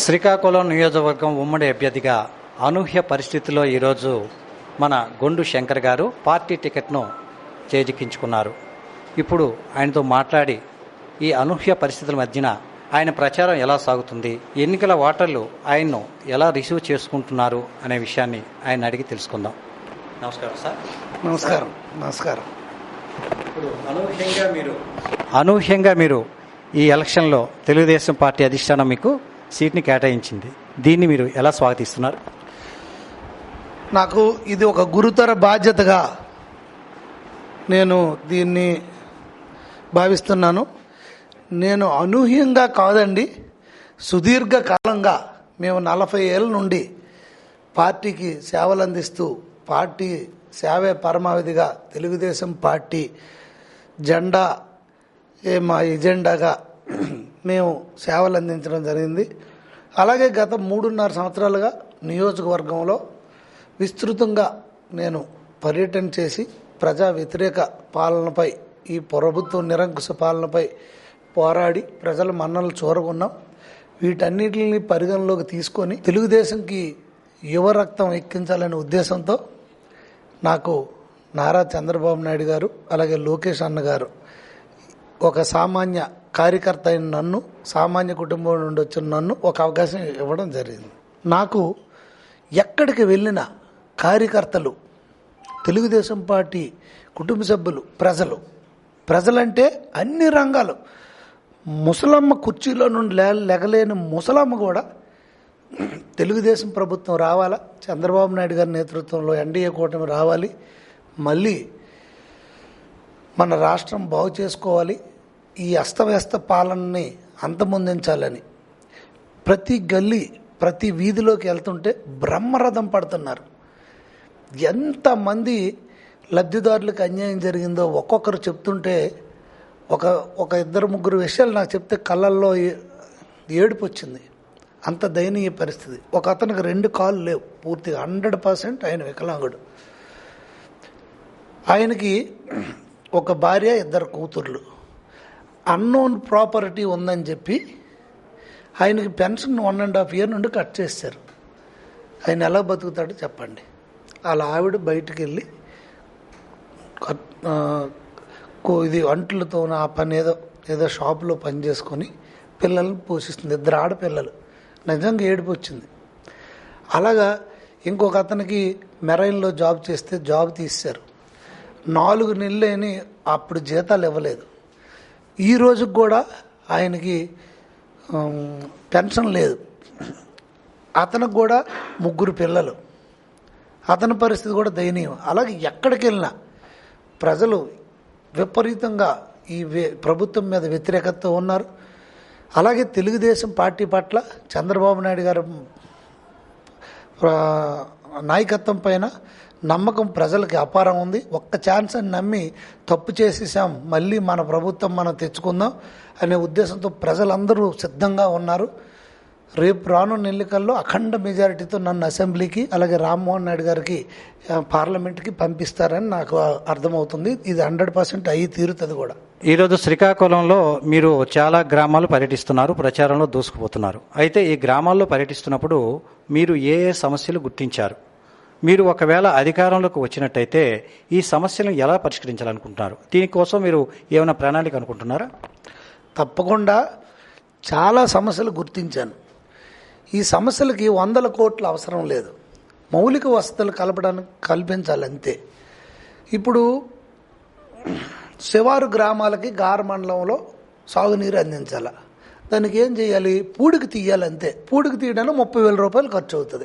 శ్రీకాకుళం నియోజకవర్గం ఉమ్మడి అభ్యర్థిగా అనూహ్య పరిస్థితిలో ఈరోజు మన గొండు శంకర్ గారు పార్టీ టికెట్ను చేజిక్కించుకున్నారు. ఇప్పుడు ఆయనతో మాట్లాడి ఈ అనూహ్య పరిస్థితుల మధ్యన ఆయన ప్రచారం ఎలా సాగుతుంది ఎన్నికల ఓటర్లు ఆయన్ను ఎలా రిసీవ్ చేసుకుంటున్నారు అనే విషయాన్ని ఆయన అడిగి తెలుసుకుందాం. నమస్కారం సార్. నమస్కారం. నమస్కారం. ఇప్పుడు అనూహ్యంగా మీరు అనూహ్యంగా మీరు ఈ ఎలక్షన్లో తెలుగుదేశం పార్టీ అధిష్టానం మీకు సీట్ని కేటాయించింది. దీన్ని మీరు ఎలా స్వాగతిస్తున్నారు? నాకు ఇది ఒక గురుతర బాధ్యతగా నేను దీన్ని భావిస్తున్నాను. నేను అనూహ్యంగా కాదండి సుదీర్ఘ కాలంగా మేము నలభై ఏళ్ళ నుండి పార్టీకి సేవలు అందిస్తూ పార్టీ సేవే పరమావధిగా తెలుగుదేశం పార్టీ జెండా ఏ మా ఎజెండాగా మేము సేవలు అందించడం జరిగింది. అలాగే గత మూడున్నర సంవత్సరాలుగా నియోజకవర్గంలో విస్తృతంగా నేను పర్యటన చేసి ప్రజా వ్యతిరేక పాలనపై ఈ ప్రభుత్వ నిరంకుశ పాలనపై పోరాడి ప్రజల మన్నలు చూరగొన్నాం. వీటన్నిటిని పరిగణలోకి తీసుకొని తెలుగుదేశంకి యువ రక్తం ఎక్కించాలనే ఉద్దేశంతో నాకు నారా చంద్రబాబు నాయుడు గారు అలాగే లోకేష్ అన్న గారు ఒక సామాన్య కార్యకర్త అయిన నన్ను సామాన్య కుటుంబం నుండి వచ్చిన నన్ను ఒక అవకాశం ఇవ్వడం జరిగింది. నాకు ఎక్కడికి వెళ్ళిన కార్యకర్తలు తెలుగుదేశం పార్టీ కుటుంబ సభ్యులు ప్రజలు ప్రజలంటే అన్ని రంగాలు. ముసలమ్మ కుర్చీలో నుండి లే లెగలేని ముసలమ్మ కూడా తెలుగుదేశం ప్రభుత్వం రావాలా? చంద్రబాబు నాయుడు గారి నేతృత్వంలో ఎన్డీఏ కూటమి రావాలి. మళ్ళీ మన రాష్ట్రం బాగు చేసుకోవాలి. ఈ అస్తవ్యస్త పాలనని అంతమొందించాలని. ప్రతి గల్లీ ప్రతి వీధిలోకి వెళ్తుంటే బ్రహ్మరథం పడుతున్నారు. ఎంతమంది లబ్ధిదారులకు అన్యాయం జరిగిందో ఒక్కొక్కరు చెప్తుంటే ఒక ఒక ఇద్దరు ముగ్గురు విషయాలు నాకు చెప్తే కళ్ళల్లో ఏడుపు వచ్చింది అంత దయనీయ పరిస్థితి. ఒక అతనికి రెండు కాళ్ళు లేవు. పూర్తిగా హండ్రెడ్ పర్సెంట్ ఆయన వికలాంగుడు. ఆయనకి ఒక భార్య ఇద్దరు కూతుర్లు. అన్నోన్ ప్రాపర్టీ ఉందని చెప్పి ఆయనకి pension one and half year నుండి కట్ చేశారు. ఆయన ఎలా బతుకుతాడో చెప్పండి. అలా ఆవిడ బయటికి వెళ్ళి ఇది అంట్లతో ఆ పని ఏదో ఏదో షాపులో పని చేసుకొని పిల్లల్ని పోషిస్తుంది. ఇద్దరు ఆడపిల్లలు. నిజంగా ఏడుపు వచ్చింది. అలాగా ఇంకొక అతనికి మెరైన్లో జాబ్ చేస్తే జాబ్ తీశారు నాలుగు నెలలేని అప్పుడు జీతాలు ఇవ్వలేదు. ఈ రోజుకి కూడా ఆయనకి పెన్షన్ లేదు. అతనికి కూడా ముగ్గురు పిల్లలు. అతని పరిస్థితి కూడా దయనీయం. అలాగే ఎక్కడికి వెళ్ళినా ప్రజలు విపరీతంగా ఈ ప్రభుత్వం మీద వ్యతిరేకతతో ఉన్నారు. అలాగే తెలుగుదేశం పార్టీ పట్ల చంద్రబాబు నాయుడు గారు నాయకత్వం పైన నమ్మకం ప్రజలకి అపారం ఉంది. ఒక్క ఛాన్స్ అని నమ్మి తప్పు చేసేసాం. మళ్ళీ మన ప్రభుత్వం మనం తెచ్చుకుందాం అనే ఉద్దేశంతో ప్రజలందరూ సిద్ధంగా ఉన్నారు. రేపు రానున్న ఎన్నికల్లో అఖండ మెజారిటీతో నన్ను అసెంబ్లీకి అలాగే రామ్మోహన్ నాయుడు గారికి పార్లమెంట్కి పంపిస్తారని నాకు అర్థమవుతుంది. ఇది హండ్రెడ్ పర్సెంట్ అయ్యి తీరుతుంది కూడా. ఈరోజు శ్రీకాకుళంలో మీరు చాలా గ్రామాలు పర్యటిస్తున్నారు. ప్రచారంలో దూసుకుపోతున్నారు. అయితే ఈ గ్రామాల్లో పర్యటిస్తున్నప్పుడు మీరు ఏ ఏ సమస్యలు గుర్తించారు? మీరు ఒకవేళ అధికారంలోకి వచ్చినట్టయితే ఈ సమస్యలను ఎలా పరిష్కరించాలనుకుంటున్నారు? దీనికోసం మీరు ఏమైనా ప్రణాళిక అనుకుంటున్నారా? తప్పకుండా చాలా సమస్యలు గుర్తించాను. ఈ సమస్యలకి వందల కోట్ల అవసరం లేదు. మౌలిక వసతులు కలపడానికి కల్పించాలి అంతే. ఇప్పుడు శివారు గ్రామాలకి గార మండలంలో సాగునీరు అందించాల. దానికి ఏం చేయాలి? పూడికి తీయాలి అంతే. పూడికి తీయడానికి ముప్పై వేల రూపాయలు ఖర్చు అవుతుంది.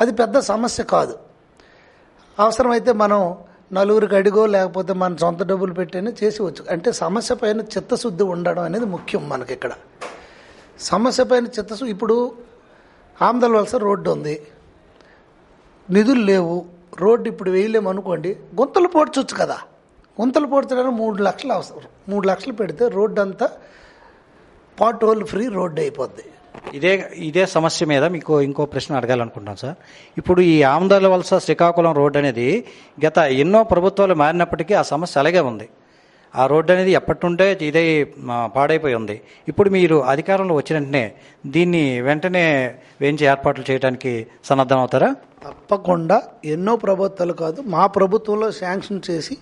అది పెద్ద సమస్య కాదు. అవసరమైతే మనం నలుగురికి అడిగో లేకపోతే మన సొంత డబ్బులు పెట్టైనా చేసేవచ్చు. అంటే సమస్య పైన చిత్తశుద్ధి ఉండడం అనేది ముఖ్యం మనకి ఇక్కడ. సమస్య పైన చిత్తశుద్ధి ఇప్పుడు ఆమ్దల్ వలస రోడ్డు ఉంది. నిధులు లేవు. రోడ్డు ఇప్పుడు వేయలేము అనుకోండి గుంతలు పోడ్చొచ్చు కదా. గుంతలు పోడ్చడానికి మూడు లక్షలు అవసరం. మూడు లక్షలు పెడితే రోడ్డు అంతా పాట్ హోల్ ఫ్రీ రోడ్డు అయిపోద్ది. ఇదే ఇదే సమస్య మీద మీకు ఇంకో ప్రశ్న అడగాలనుకుంటున్నాను సార్. ఇప్పుడు ఈ ఆమదాల వలస శ్రీకాకుళం రోడ్ అనేది గత ఎన్నో ప్రభుత్వాలు మారినప్పటికీ ఆ సమస్య అలాగే ఉంది. ఆ రోడ్డు అనేది ఎప్పటినుండే ఇదే పాడైపోయి ఉంది. ఇప్పుడు మీరు అధికారంలో వచ్చిన వెంటనే దీన్ని వెంటనే వేయించి ఏర్పాట్లు చేయడానికి సన్నద్ధం అవుతారా? తప్పకుండా. ఎన్నో ప్రభుత్వాలు కాదు మా ప్రభుత్వంలో శాంక్షన్ చేసి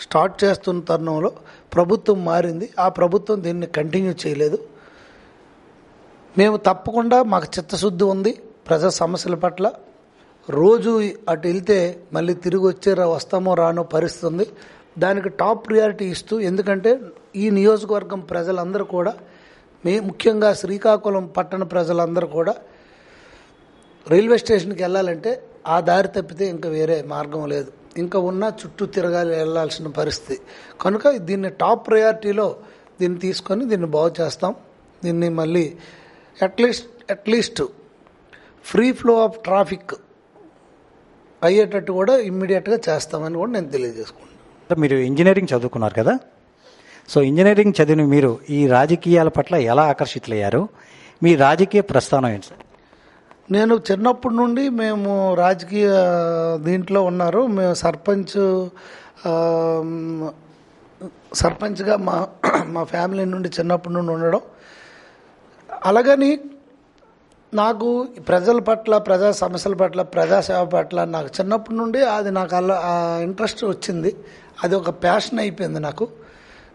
స్టార్ట్ చేస్తున్న తరుణంలో ప్రభుత్వం మారింది. ఆ ప్రభుత్వం దీన్ని కంటిన్యూ చేయలేదు. మేము తప్పకుండా మాకు చిత్తశుద్ధి ఉంది ప్రజా సమస్యల పట్ల. రోజు అటు వెళ్తే మళ్ళీ తిరిగి వచ్చేరా వస్తామో రానో పరిస్థితి ఉంది. దానికి టాప్ ప్రియారిటీ ఇస్తూ ఎందుకంటే ఈ నియోజకవర్గం ప్రజలందరూ కూడా మే ముఖ్యంగా శ్రీకాకుళం పట్టణ ప్రజలందరూ కూడా రైల్వే స్టేషన్కి వెళ్ళాలంటే ఆ దారి తప్పితే ఇంకా వేరే మార్గం లేదు. ఇంకా ఉన్న చుట్టూ తిరగాలి వెళ్ళాల్సిన పరిస్థితి. కనుక దీన్ని టాప్ ప్రయారిటీలో దీన్ని తీసుకొని దీన్ని బాగు చేస్తాం. దీన్ని మళ్ళీ at least at least free flow of traffic అయ్యేటట్టు కూడా ఇమ్మీడియట్గా చేస్తామని కూడా నేను తెలియజేసుకుంటాను మీరు ఇంజనీరింగ్ చదువుకున్నారు కదా? సో ఇంజనీరింగ్ చదివిన మీరు ఈ రాజకీయాల పట్ల ఎలా ఆకర్షితులయ్యారు? మీ రాజకీయ ప్రస్థానం ఏంటి? సార్ నేను చిన్నప్పటి నుండి మేము రాజకీయ దీంట్లో ఉన్నారు. మేము సర్పంచ్ సర్పంచ్గా మా మా ఫ్యామిలీ నుండి చిన్నప్పటి నుండి ఉండడం అలాగని నాకు ప్రజల పట్ల ప్రజా సమస్యల పట్ల ప్రజాసేవ పట్ల నాకు చిన్నప్పటి నుండి అది నాకు అలా ఇంట్రెస్ట్ వచ్చింది. అది ఒక ప్యాషన్ అయిపోయింది నాకు.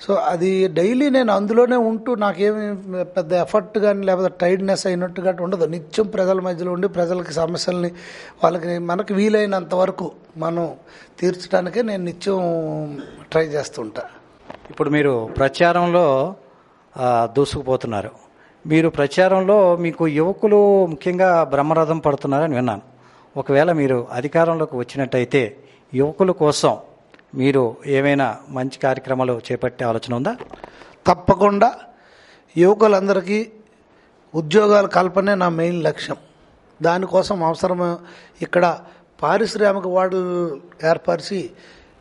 సో అది డైలీ నేను అందులోనే ఉంటూ నాకేమి పెద్ద ఎఫర్ట్ కానీ లేకపోతే టైర్డ్నెస్ అయినట్టు కానీ ఉండదు. నిత్యం ప్రజల మధ్యలో ఉండి ప్రజలకి సమస్యల్ని వాళ్ళకి మనకు వీలైనంత వరకు మనం తీర్చడానికే నేను నిత్యం ట్రై చేస్తుంటా ఇప్పుడు మీరు ప్రచారంలో దూసుకుపోతున్నారు. మీరు ప్రచారంలో మీకు యువకులు ముఖ్యంగా బ్రహ్మరథం పడుతున్నారని విన్నాను. ఒకవేళ మీరు అధికారంలోకి వచ్చినట్టయితే యువకుల కోసం మీరు ఏమైనా మంచి కార్యక్రమాలు చేపట్టే ఆలోచన ఉందా? తప్పకుండా. యువకులందరికీ ఉద్యోగాల కల్పనే నా మెయిన్ లక్ష్యం. దానికోసం అవసరం ఇక్కడ పారిశ్రామిక వాడలు ఏర్పరిచి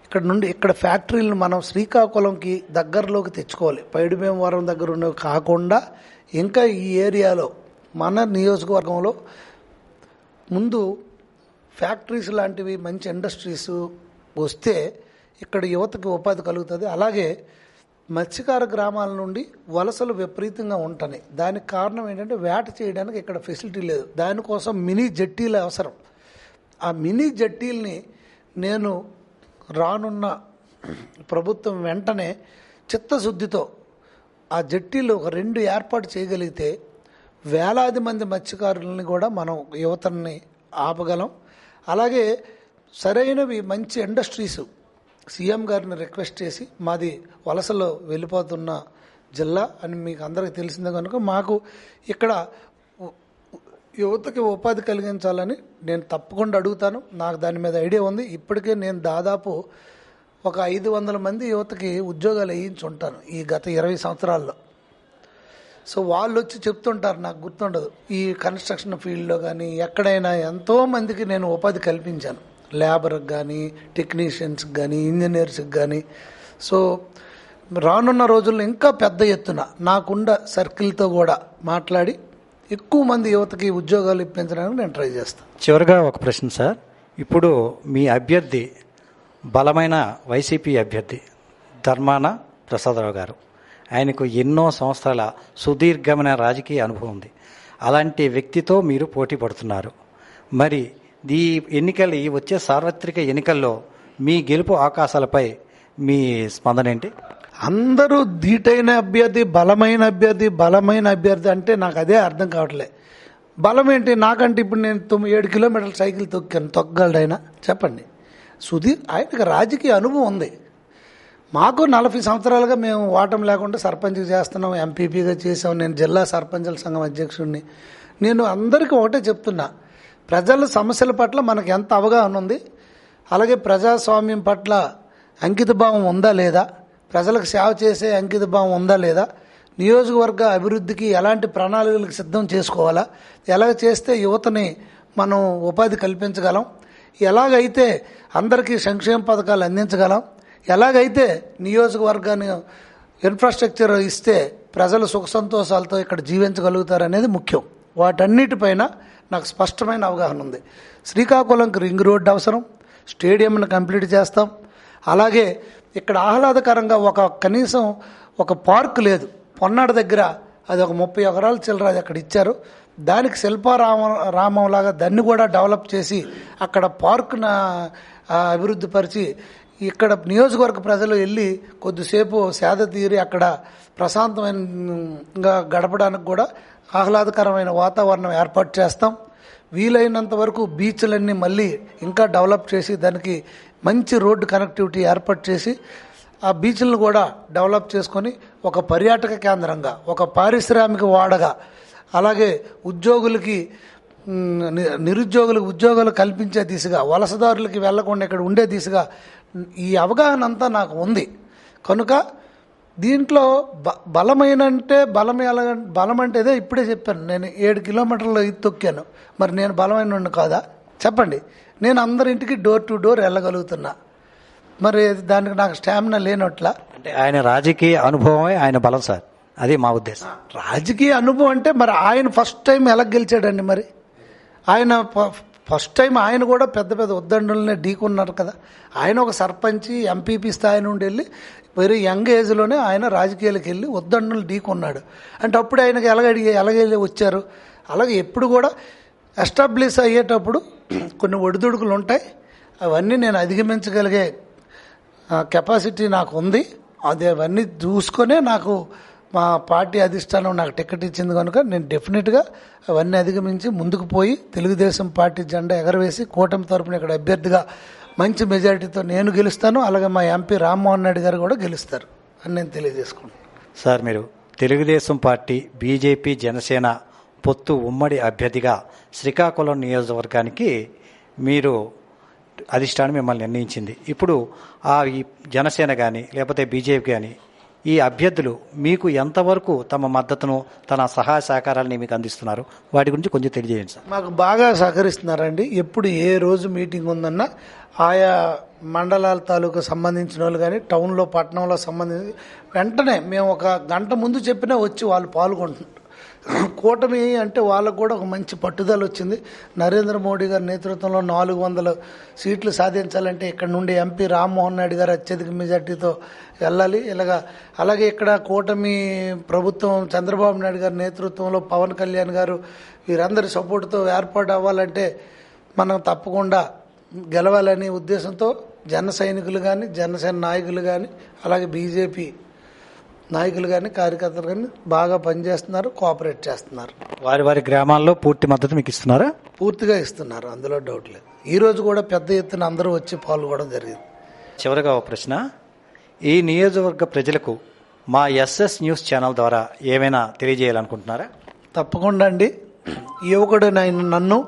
ఇక్కడ నుండి ఇక్కడ ఫ్యాక్టరీలను మనం శ్రీకాకుళంకి దగ్గరలోకి తెచ్చుకోవాలి. పైడిమేమవరం దగ్గర ఉన్నవి కాకుండా ఇంకా ఈ ఏరియాలో మన నియోజకవర్గంలో ముందు ఫ్యాక్టరీస్ లాంటివి మంచి ఇండస్ట్రీస్ వస్తే ఇక్కడ యువతకి ఉపాధి కలుగుతుంది. అలాగే మత్స్యకార గ్రామాల నుండి వలసలు విపరీతంగా ఉంటున్నాయి. దానికి కారణం ఏంటంటే వేట చేయడానికి ఇక్కడ ఫెసిలిటీ లేదు. దానికోసం మినీ జట్టీలు అవసరం. ఆ మినీ జట్టీల్ని నేను రానున్న ప్రభుత్వం వెంటనే చిత్తశుద్ధితో ఆ జట్టీలు ఒక రెండు ఏర్పాటు చేయగలిగితే వేలాది మంది మత్స్యకారులని కూడా మనం యువతని ఆపగలం. అలాగే సరైనవి మంచి ఇండస్ట్రీస్ సీఎం గారిని రిక్వెస్ట్ చేసి మాది వలసలో వెళ్ళిపోతున్న జిల్లా అని మీకు అందరికీ తెలిసిందే కనుక మాకు ఇక్కడ యువతకి ఉపాధి కలిగించాలని నేను తప్పకుండా అడుగుతాను. నాకు దాని మీద ఐడియా ఉంది. ఇప్పటికే నేను దాదాపు ఒక ఐదు వందల మంది యువతకి ఉద్యోగాలు వేయించి ఉంటాను ఈ గత ఇరవై సంవత్సరాల్లో. సో వాళ్ళు వచ్చి చెప్తుంటారు నాకు గుర్తుండదు. ఈ కన్స్ట్రక్షన్ ఫీల్డ్లో కానీ ఎక్కడైనా ఎంతోమందికి నేను ఉపాధి కల్పించాను. లేబర్కి కానీ టెక్నీషియన్స్కి కానీ ఇంజనీర్స్కి కానీ సో రానున్న రోజుల్లో ఇంకా పెద్ద ఎత్తున నాకుండ సర్కిల్తో కూడా మాట్లాడి ఎక్కువ మంది యువతకి ఉద్యోగాలు ఇప్పించడానికి నేను ట్రై చేస్తాను. చివరిగా ఒక ప్రశ్న సార్. ఇప్పుడు మీ అభ్యర్థి బలమైన వైసీపీ అభ్యర్థి ధర్మాన ప్రసాదరావు గారు. ఆయనకు ఎన్నో సంవత్సరాల సుదీర్ఘమైన రాజకీయ అనుభవం ఉంది. అలాంటి వ్యక్తితో మీరు పోటీ పడుతున్నారు. మరి ఈ ఎన్నికలు ఈ వచ్చే సార్వత్రిక ఎన్నికల్లో మీ గెలుపు అవకాశాలపై మీ స్పందన ఏంటి? అందరూ ధీటైన అభ్యర్థి బలమైన అభ్యర్థి బలమైన అభ్యర్థి అంటే నాకు అదే అర్థం కావట్లే. బలం ఏంటి? నాకంటే ఇప్పుడు నేను తొమ్మిది ఏడు కిలోమీటర్ల సైకిల్ తొక్కాను తొక్కగలడైనా? చెప్పండి. సుధీర్ ఆయనకి రాజకీయ అనుభవం ఉంది. మాకు నలభై సంవత్సరాలుగా మేము ఓటం లేకుండా సర్పంచ్ చేస్తున్నాం ఎంపీపీగా చేసాం నేను జిల్లా సర్పంచుల సంఘం అధ్యక్షుడిని. నేను అందరికీ ఒకటే చెప్తున్నా ప్రజల సమస్యల పట్ల మనకు ఎంత అవగాహన ఉంది? అలాగే ప్రజాస్వామ్యం పట్ల అంకితభావం ఉందా లేదా? ప్రజలకు సేవ చేసే అంకితభావం ఉందా లేదా? నియోజకవర్గ అభివృద్ధికి ఎలాంటి ప్రణాళికలకు సిద్ధం చేసుకోవాలా? ఎలా చేస్తే యువతని మనం ఉపాధి కల్పించగలం? ఎలాగైతే అందరికీ సంక్షేమ పథకాలు అందించగలం ఎలాగైతే నియోజకవర్గాన్ని ఇన్ఫ్రాస్ట్రక్చర్ ఇస్తే ప్రజలు సుఖ సంతోషాలతో ఇక్కడ జీవించగలుగుతారు అనేది ముఖ్యం. వాటన్నిటిపైన నాకు స్పష్టమైన అవగాహన ఉంది. శ్రీకాకుళంకి రింగ్ రోడ్డు అవసరం స్టేడియంను కంప్లీట్ చేస్తాం. అలాగే ఇక్కడ ఆహ్లాదకరంగా ఒక కనీసం ఒక పార్క్ లేదు. పొన్నాడు దగ్గర అది ఒక ముప్పై ఎకరాలు చిల్లర అది అక్కడ ఇచ్చారు. దానికి శిల్పారామ రామంలాగా దాన్ని కూడా డెవలప్ చేసి అక్కడ పార్క్ను అభివృద్ధి పరిచి ఇక్కడ నియోజకవర్గ ప్రజలు వెళ్ళి కొద్దిసేపు సేద తీరి అక్కడ ప్రశాంతమైనగా గడపడానికి కూడా ఆహ్లాదకరమైన వాతావరణం ఏర్పాటు చేస్తాం. వీలైనంత వరకు బీచ్లన్నీ మళ్ళీ ఇంకా డెవలప్ చేసి దానికి మంచి రోడ్డు కనెక్టివిటీ ఏర్పాటు చేసి ఆ బీచ్లను కూడా డెవలప్ చేసుకొని ఒక పర్యాటక కేంద్రంగా ఒక పారిశ్రామిక వాడగా అలాగే ఉద్యోగులకి నిరుద్యోగులకు ఉద్యోగాలు కల్పించే దిశగా వలసదారులకి వెళ్ళకుండా ఇక్కడ ఉండే దిశగా ఈ అవగాహన అంతా నాకు ఉంది. కనుక దీంట్లో బ బలమైన అంటే బలం ఎలా బలం అంటే ఇప్పుడే చెప్పాను. నేను ఏడు కిలోమీటర్లు ఇది తొక్కాను మరి నేను బలమైన కాదా? చెప్పండి. నేను అందరింటికి డోర్ టు డోర్ వెళ్ళగలుగుతున్నా. మరి దానికి నాకు స్టామినా లేనట్లా? అంటే ఆయన రాజకీయ అనుభవమే ఆయన బలం సార్. అది మా ఉద్దేశం. రాజకీయ అనుభవం అంటే మరి ఆయన ఫస్ట్ టైం ఎలా గెలిచాడండి మరి? ఆయన ఫ- ఫస్ట్ టైం ఆయన కూడా పెద్ద పెద్ద ఉద్దండులనే ఢీకున్నారు కదా. ఆయన ఒక సర్పంచి ఎంపీపీ స్థాయి నుండి వెళ్ళి వెరీ యంగ్ ఏజ్లోనే ఆయన రాజకీయాలకు వెళ్ళి ఉద్దండులు ఢీకున్నాడు. అంటే అప్పుడు ఆయనకి ఎలాగడి ఎలాగెళ్ళి వచ్చారు? అలాగే ఎప్పుడు కూడా ఎస్టాబ్లిష్ అయ్యేటప్పుడు కొన్ని ఒడిదుడుకులు ఉంటాయి. అవన్నీ నేను అధిగమించగలిగే కెపాసిటీ నాకు ఉంది. అది అవన్నీ చూసుకొనే నాకు మా పార్టీ అధిష్టానం నాకు టికెట్ ఇచ్చింది కనుక నేను డెఫినెట్గా అవన్నీ అధిగమించి ముందుకు పోయి తెలుగుదేశం పార్టీ జెండా ఎగరవేసి కూటమి తరపున ఇక్కడ అభ్యర్థిగా మంచి మెజారిటీతో నేను గెలుస్తాను. అలాగే మా ఎంపీ రామ్మోహన్ రెడ్డి గారు కూడా గెలుస్తారు అని నేను తెలియజేసుకుంటాను సార్ మీరు తెలుగుదేశం పార్టీ బీజేపీ జనసేన పొత్తు ఉమ్మడి అభ్యర్థిగా శ్రీకాకుళం నియోజకవర్గానికి మీరు అధిష్టానం మిమ్మల్ని నిర్ణయించింది. ఇప్పుడు ఆ ఈ జనసేన కానీ లేకపోతే బీజేపీ కానీ ఈ అభ్యర్థులు మీకు ఎంతవరకు తమ మద్దతును తన సహాయ సహకారాలని మీకు అందిస్తున్నారు? వాటి గురించి కొంచెం తెలియజేయండి సార్. మాకు బాగా సహకరిస్తున్నారండి. ఎప్పుడు ఏ రోజు మీటింగ్ ఉందన్నా ఆయా మండలాల తాలూకు సంబంధించిన వాళ్ళు కానీ టౌన్లో పట్టణంలో సంబంధించి వెంటనే మేము ఒక గంట ముందు చెప్పినా వచ్చి వాళ్ళు పాల్గొంటున్నారు. కూటమి అంటే వాళ్ళకు కూడా ఒక మంచి పట్టుదల వచ్చింది. నరేంద్ర మోడీ గారి నేతృత్వంలో నాలుగు వందల సీట్లు సాధించాలంటే ఇక్కడ నుండి ఎంపీ రామ్మోహన్ నాయుడు గారు అత్యధిక మెజార్టీతో వెళ్ళాలి. ఇలాగా అలాగే ఇక్కడ కూటమి ప్రభుత్వం చంద్రబాబు నాయుడు గారి నేతృత్వంలో పవన్ కళ్యాణ్ గారు వీరందరి సపోర్టుతో ఏర్పాటు అవ్వాలంటే మనం తప్పకుండా గెలవాలనే ఉద్దేశంతో జన సైనికులు కానీ జనసేన నాయకులు కానీ అలాగే బీజేపీ నాయకులు కానీ కార్యకర్తలు కానీ బాగా పనిచేస్తున్నారు కోఆపరేట్ చేస్తున్నారు. వారి వారి గ్రామాల్లో పూర్తి మద్దతు మీకు ఇస్తున్నారా? పూర్తిగా ఇస్తున్నారు అందులో డౌట్ లేదు. ఈ రోజు కూడా పెద్ద ఎత్తున అందరూ వచ్చి పాల్గొనడం జరిగింది. చివరగా ఒక ప్రశ్న. ఈ నియోజకవర్గ ప్రజలకు మా ఎస్ఎస్ న్యూస్ ఛానల్ ద్వారా ఏమైనా తెలియజేయాలనుకుంటున్నారా? తప్పకుండా అండి. యువకుడైన నన్ను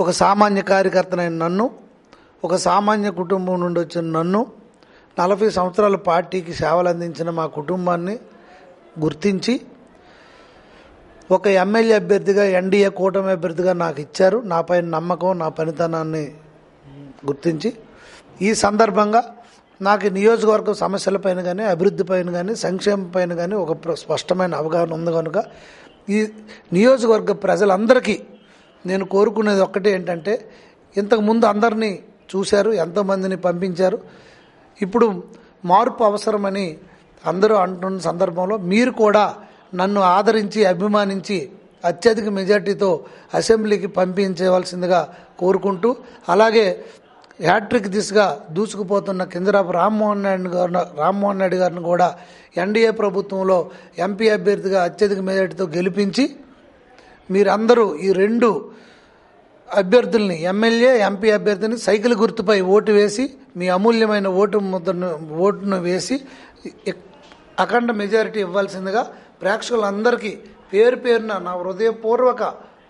ఒక సామాన్య కార్యకర్తనైన నన్ను ఒక సామాన్య కుటుంబం నుండి వచ్చిన నన్ను నలభై సంవత్సరాలు పార్టీకి సేవలు అందించిన మా కుటుంబాన్ని గుర్తించి ఒక ఎమ్మెల్యే అభ్యర్థిగా ఎన్డీఏ కూటమి అభ్యర్థిగా నాకు ఇచ్చారు. నాపై నమ్మకం నా పనితనాన్ని గుర్తించి ఈ సందర్భంగా నాకు నియోజకవర్గ నియోజకవర్గం సమస్యలపైన కానీ అభివృద్ధిపైన కానీ సంక్షేమం పైన కానీ ఒక స్పష్టమైన అవగాహన ఉంది కనుక ఈ నియోజకవర్గ ప్రజలందరికీ నేను కోరుకునేది ఒక్కటే ఏంటంటే ఇంతకుముందు అందరినీ చూశారు ఎంతోమందిని పంపించారు. ఇప్పుడు మార్పు అవసరమని అందరూ అంటున్న సందర్భంలో మీరు కూడా నన్ను ఆదరించి అభిమానించి అత్యధిక మెజార్టీతో అసెంబ్లీకి పంపించవలసిందిగా కోరుకుంటూ అలాగే హ్యాట్రిక్ దిశగా దూసుకుపోతున్న కిందరాపు రామ్మోహన్ నాయుడు గారు రామ్మోహన్ నాయుడు గారిని కూడా ఎన్డీఏ ప్రభుత్వంలో ఎంపీ అభ్యర్థిగా అత్యధిక మెజార్టీతో గెలిపించి మీరందరూ ఈ రెండు అభ్యర్థుల్ని ఎమ్మెల్యే ఎంపీ అభ్యర్థిని సైకిల్ గుర్తుపై ఓటు వేసి మీ అమూల్యమైన ఓటు ముద్రను ఓటును వేసి అఖండ మెజారిటీ ఇవ్వాల్సిందిగా ప్రేక్షకులందరికీ పేరు పేరున నా హృదయపూర్వక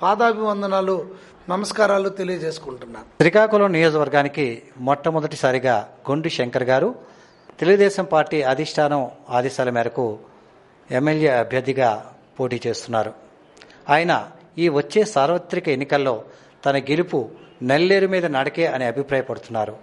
పాదాభివందనాలు నమస్కారాలు తెలియజేసుకుంటున్నాను శ్రీకాకుళం నియోజకవర్గానికి మొట్టమొదటిసారిగా గొండి శంకర్ గారు తెలుగుదేశం పార్టీ అధిష్టానం ఆదేశాల మేరకు ఎమ్మెల్యే అభ్యర్థిగా పోటీ చేస్తున్నారు. ఆయన ఈ వచ్చే సార్వత్రిక ఎన్నికల్లో తన గెలుపు నల్లేరు మీద నడకే అని అభిప్రాయపడుతున్నారు.